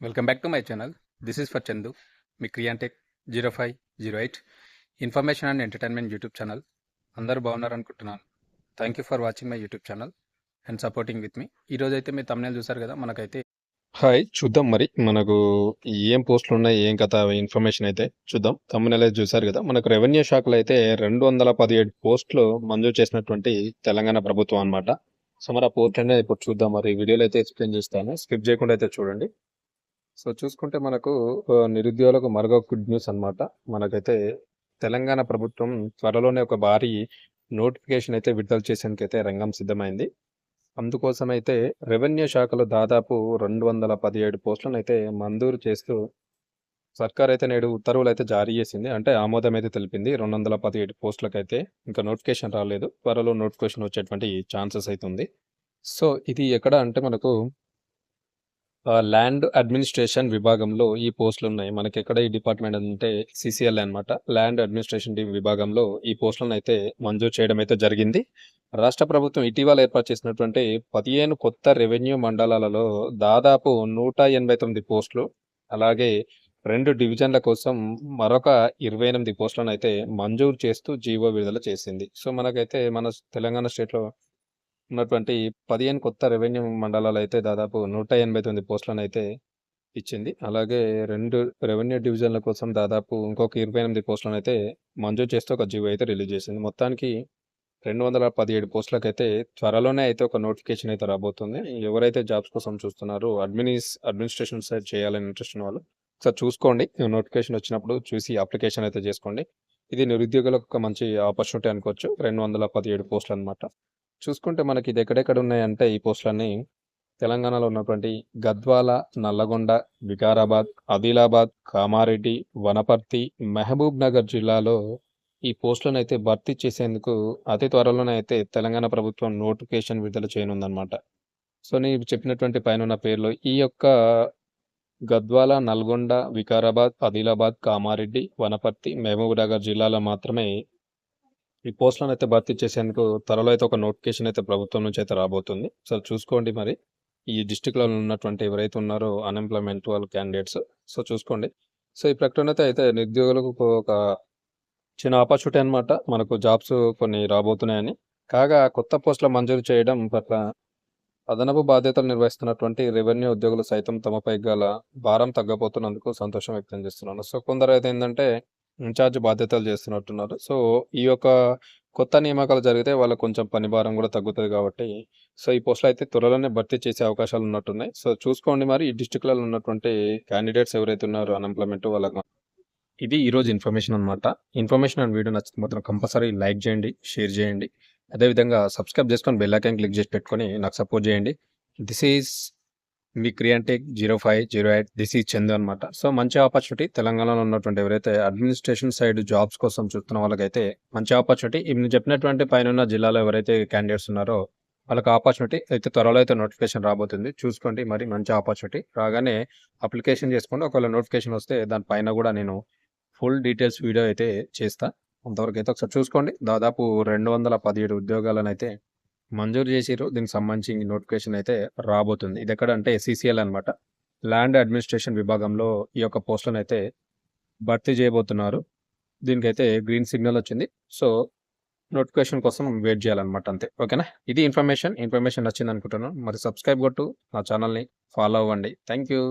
Welcome back to my channel this is for Chandu me క్రియాంటెక్ zero five zero eight information and entertainment YouTube channel అందరూ బాగున్నారు అనుకుంటున్నాను thank you for watching my YouTube channel and supporting with me ఈరోజు అయితే మీరు తమిళ చూసారు కదా మనకైతే hi చూద్దాం మరి. మనకు ఏం పోస్టులు ఉన్నాయి ఏం కథ ఇన్ఫర్మేషన్ అయితే చూద్దాం. తమ్మునెల చూసారు కదా మనకు రెవెన్యూ శాఖలో అయితే రెండు వందల పదిహేడు పోస్టులు మంజూరు చేసినటువంటి తెలంగాణ ప్రభుత్వం అన్నమాట. సో మరి ఆ పోస్ట్ అనేది ఇప్పుడు చూద్దాం. మరి వీడియోలో అయితే ఎక్స్ప్లెయిన్ చేస్తాను. స్కిప్ చేయకుండా అయితే చూడండి. సో చూసుకుంటే మనకు నిరుద్యోగులకు మరొక గుడ్ న్యూస్ అన్నమాట. మనకైతే తెలంగాణ ప్రభుత్వం త్వరలోనే ఒక భారీ నోటిఫికేషన్ అయితే విడుదల చేసేందుకు అయితే రంగం సిద్ధమైంది. అందుకోసం అయితే రెవెన్యూ శాఖలో దాదాపు రెండు వందల పదిహేడు పోస్టులను అయితే మంజూరు చేస్తూ సర్కార్ అయితే నేడు ఉత్తర్వులు అయితే జారీ చేసింది. అంటే ఆమోదం అయితే తెలిపింది. రెండు వందల పదిహేడు పోస్టులకు అయితే ఇంకా నోటిఫికేషన్ రాలేదు. త్వరలో నోటిఫికేషన్ వచ్చేటువంటి ఛాన్సెస్ అయితే ఉంది. సో ఇది ఎక్కడ అంటే మనకు ల్యాండ్ అడ్మినిస్ట్రేషన్ విభాగంలో ఈ పోస్టులు ఉన్నాయి. మనకి ఎక్కడ ఈ డిపార్ట్మెంట్ అంటే సిసిఎల్ అన్నమాట. ల్యాండ్ అడ్మినిస్ట్రేషన్ టీమ్ విభాగంలో ఈ పోస్టులను అయితే మంజూరు చేయడం అయితే జరిగింది. రాష్ట్ర ప్రభుత్వం ఇటీవల ఏర్పాటు చేసినటువంటి పదిహేను కొత్త రెవెన్యూ మండలాలలో దాదాపు నూట ఎనభై తొమ్మిది పోస్టులు అలాగే రెండు డివిజన్ల కోసం మరొక ఇరవై ఎనిమిది పోస్టులను అయితే మంజూరు చేస్తూ జీవో విడుదల చేసింది. సో మనకైతే మన తెలంగాణ స్టేట్లో ఉన్నటువంటి పదిహేను కొత్త రెవెన్యూ మండలాలు అయితే దాదాపు నూట ఎనభై తొమ్మిది పోస్టులను అయితే ఇచ్చింది. అలాగే రెండు రెవెన్యూ డివిజన్ల కోసం దాదాపు ఇంకొక ఇరవై ఎనిమిది పోస్టులను అయితే మంజూరు చేస్తూ ఒక జీవో అయితే రిలీజ్ చేసింది. మొత్తానికి రెండు వందల పదిహేడు పోస్టులకు అయితే త్వరలోనే అయితే ఒక నోటిఫికేషన్ అయితే రాబోతుంది. ఎవరైతే జాబ్స్ కోసం చూస్తున్నారో అడ్మినిస్ అడ్మినిస్ట్రేషన్ సైడ్ చేయాలని ఇంట్రెస్ట్ ఉన్న వాళ్ళు ఒకసారి చూసుకోండి. నోటిఫికేషన్ వచ్చినప్పుడు చూసి అప్లికేషన్ అయితే చేసుకోండి. ఇది నిరుద్యోగులకు ఒక మంచి ఆపర్చునిటీ అనుకోవచ్చు. రెండు వందల పదిహేడు పోస్టులు అనమాట చూసుకుంటే మనకి ఇది ఎక్కడెక్కడ ఉన్నాయంటే ఈ పోస్టులన్నీ తెలంగాణలో ఉన్నటువంటి గద్వాల నల్లగొండ వికారాబాద్ ఆదిలాబాద్ కామారెడ్డి వనపర్తి మహబూబ్ నగర్ జిల్లాలో ఈ పోస్టులను అయితే భర్తీ చేసేందుకు అతి త్వరలోనే అయితే తెలంగాణ ప్రభుత్వం నోటిఫికేషన్ విడుదల చేయనుందనమాట సో నేను చెప్పినటువంటి పైన ఉన్న పేర్లు ఈ యొక్క గద్వాల నల్గొండ వికారాబాద్ ఆదిలాబాద్ కామారెడ్డి వనపర్తి మహబూబ్ నగర్ జిల్లాలో మాత్రమే ఈ పోస్టులను అయితే భర్తీ చేసేందుకు త్వరలో అయితే ఒక నోటిఫికేషన్ అయితే ప్రభుత్వం నుంచి అయితే రాబోతుంది. సో చూసుకోండి మరి. ఈ డిస్టిక్లో ఉన్నటువంటి ఎవరైతే ఉన్నారో అన్ఎంప్లాయ్మెంట్ వాళ్ళ క్యాండిడేట్స్ సో చూసుకోండి. సో ఈ ప్రకటన అయితే అయితే నిరుద్యోగులకు ఒక చిన్న ఆపర్చునిటీ అనమాట మనకు జాబ్స్ కొన్ని రాబోతున్నాయని. కాగా కొత్త పోస్టుల మంజూరు చేయడం పట్ల అదనపు బాధ్యతలు నిర్వహిస్తున్నటువంటి రెవెన్యూ ఉద్యోగులు సైతం తమపై గల భారం తగ్గబోతున్నందుకు సంతోషం వ్యక్తం చేస్తున్నాను. సో కొందరు అయితే ఏంటంటే ఇన్ఛార్జ్ బాధ్యతలు చేస్తున్నట్టున్నారు. సో ఈ యొక్క కొత్త నియామకాలు జరిగితే వాళ్ళకి కొంచెం పని భారం కూడా తగ్గుతుంది కాబట్టి సో ఈ పోస్టులు అయితే త్వరలోనే భర్తీ చేసే అవకాశాలు ఉన్నట్టున్నాయి. సో చూసుకోండి మరి ఈ డిస్టిక్లలో ఉన్నటువంటి క్యాండిడేట్స్ ఎవరైతే ఉన్నారో అన్ఎంప్లాయ్మెంట్ వాళ్ళకు ఇది ఈరోజు ఇన్ఫర్మేషన్ అనమాట ఇన్ఫర్మేషన్ అండ్ వీడియో నచ్చితే మాత్రం కంపల్సరీ లైక్ చేయండి షేర్ చేయండి. అదేవిధంగా సబ్స్క్రైబ్ చేసుకొని బెల్ ఐకాన్ క్లిక్ చేసి పెట్టుకొని నాకు సపోర్ట్ చేయండి. దిస్ ఈజ్ మీ క్రియాంటెక్ zero five zero eight this is Chandu అనమాట సో మంచి ఆపర్చునిటీ. తెలంగాణలో ఉన్నటువంటి ఎవరైతే అడ్మినిస్ట్రేషన్ సైడ్ జాబ్స్ కోసం చూస్తున్న వాళ్ళకైతే మంచి ఆపర్చునిటీ. ఇప్పుడు చెప్పినటువంటి పైన జిల్లాలో ఎవరైతే క్యాండిడేట్స్ ఉన్నారో వాళ్ళకి ఆపర్చునిటీ అయితే త్వరలో అయితే నోటిఫికేషన్ రాబోతుంది. చూసుకోండి మరి మంచి ఆపర్చునిటీ. రాగానే అప్లికేషన్ చేసుకోండి. ఒకవేళ నోటిఫికేషన్ వస్తే దానిపైన కూడా నేను ఫుల్ డీటెయిల్స్ వీడియో అయితే చేస్తా. అంతవరకు అయితే ఒకసారి చూసుకోండి. దాదాపు రెండు వందల పదిహేడు ఉద్యోగాలను అయితే మంజూరు చేసిరు దీనికి సంబంధించి నోటిఫికేషన్ అయితే రాబోతుంది. ఇది ఎక్కడ అంటే ఎస్సీసీఎల్ అనమాట ల్యాండ్ అడ్మినిస్ట్రేషన్ విభాగంలో ఈ యొక్క పోస్టులను అయితే భర్తీ చేయబోతున్నారు. దీనికైతే గ్రీన్ సిగ్నల్ వచ్చింది. సో నోటిఫికేషన్ కోసం వెయిట్ చేయాలన్నమాట అంతే. ఓకేనా? ఇది ఇన్ఫర్మేషన్. ఇన్ఫర్మేషన్ నచ్చింది అనుకుంటున్నాను మరి సబ్స్క్రైబ్ కొట్టు. నా ఛానల్ని ఫాలో అవ్వండి. Thank you